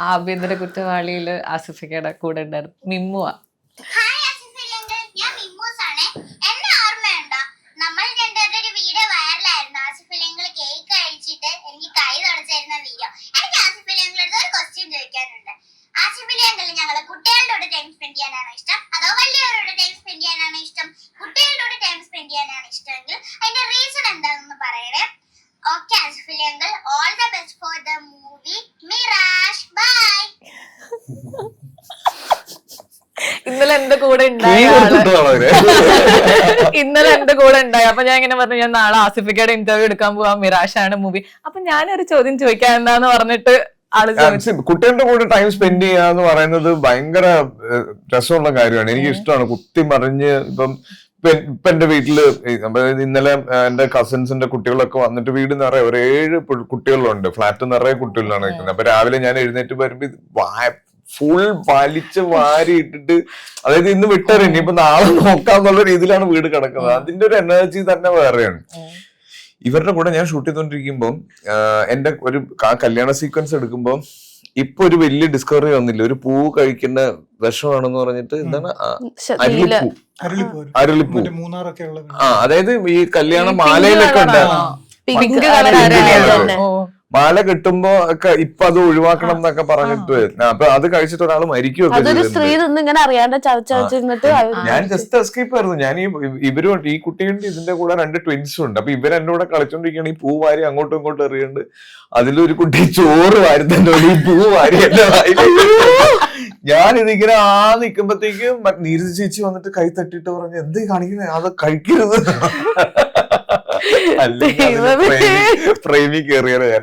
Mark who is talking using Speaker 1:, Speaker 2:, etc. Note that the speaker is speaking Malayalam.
Speaker 1: ആഭ്യന്തര കുറ്റവാളിയിൽ ആസിഫിക്കയുടെ കൂടെ ഉണ്ടായിരുന്നു. മിമ്മുവാ.
Speaker 2: All the best for the movie Mirage bye
Speaker 1: ഇന്നലെ എന്റെ കൂടെ ഉണ്ടായ ഇന്നലെ എന്റെ കൂടെ ഉണ്ടായി അപ്പൊ ഞാൻ ഇങ്ങനെ പറഞ്ഞു ഞാൻ നാളെ ആസിഫിക്കയുടെ ഇന്റർവ്യൂ എടുക്കാൻ പോവാം മിറാഷാണ് മൂവി അപ്പൊ ഞാനൊരു ചോദ്യം ചോദിക്കാൻ എന്താന്ന് പറഞ്ഞിട്ട്
Speaker 3: കുട്ടികളുടെ കൂടെ ടൈം സ്പെൻഡ് ചെയ്യുക എന്ന് പറയുന്നത് ഭയങ്കര രസമുള്ള കാര്യമാണ്. എനിക്ക് ഇഷ്ടമാണ്. കുത്തി മറിഞ്ഞ് ഇപ്പം ഇപ്പൊ എന്റെ വീട്ടിൽ ഇന്നലെ എന്റെ കസിൻസിന്റെ കുട്ടികളൊക്കെ വന്നിട്ട് വീട് നിറയെ ഒരു ഏഴ് കുട്ടികളുണ്ട്. ഫ്ലാറ്റ് നിറയെ കുട്ടികളാണ് നിൽക്കുന്നത്. അപ്പൊ രാവിലെ ഞാൻ എഴുന്നേറ്റ് വരുമ്പോ ഫുൾ വലിച്ച് വാരി ഇട്ടിട്ട് അതായത് ഇന്ന് വിട്ടറി ഇനിയിപ്പോ നാളെ നോക്കാന്നുള്ള രീതിയിലാണ് വീട് കിടക്കുന്നത്. അതിന്റെ ഒരു എനർജി തന്നെ വേറെയാണ്. ഇവരുടെ കൂടെ ഞാൻ ഷൂട്ട് ചെയ്തോണ്ടിരിക്കുമ്പോൾ എന്റെ ഒരു കല്യാണ സീക്വൻസ് എടുക്കുമ്പോൾ ഇപ്പൊ ഒരു വലിയ ഡിസ്കവറി വന്നില്ല? ഒരു പൂ കഴിക്കുന്ന വിഷമാണെന്ന് പറഞ്ഞിട്ട് എന്താണ്? അരളിപ്പൂ.
Speaker 4: അരളിപ്പൂ
Speaker 3: ആ അതായത് ഈ കല്യാണ മാലയിലൊക്കെ ഉണ്ട്.
Speaker 1: colour ആണോ?
Speaker 3: മാല കിട്ടുമ്പോ ഒക്കെ ഇപ്പൊ അത് ഒഴിവാക്കണം എന്നൊക്കെ പറഞ്ഞിട്ട് അപ്പൊ അത് കഴിച്ചിട്ട് ഒരാൾ മരിക്കും
Speaker 5: അതൊരു
Speaker 3: ചെയ്തിട്ടുണ്ട്.
Speaker 5: ഇങ്ങനെ അറിയാണ്ട് ചവച്ചവച്ചിരുന്നിട്ട്
Speaker 3: ഞാൻ ജസ്റ്റ് എസ്കേപ്പ് ആയിരുന്നു. ഞാൻ ഈ ഇവരും ഈ കുട്ടികളുടെ ഇതിന്റെ കൂടെ രണ്ട് ട്വിൻസും ഉണ്ട്. അപ്പൊ ഇവർ എന്റെ കൂടെ കളിച്ചോണ്ടിരിക്കുകയാണ്. ഈ പൂ വാരി അങ്ങോട്ടും ഇങ്ങോട്ടും എറിയുണ്ട് അതിലൊരു കുട്ടി ചോറ് വാരി തന്നെ ഈ പൂ വാരി എന്റെ ഞാൻ ഇതിങ്ങനെ ആ നിക്കുമ്പത്തേക്കും നീരജ് ചേച്ചി വന്നിട്ട് കൈ തട്ടിട്ട് പറഞ്ഞു എന്തേ കാണിക്കുന്നത് അത് കഴിക്കരുത്. അല്ലെങ്കിൽ. ഫ്രെയിമിൽ കയറിയാണ് ഞാൻ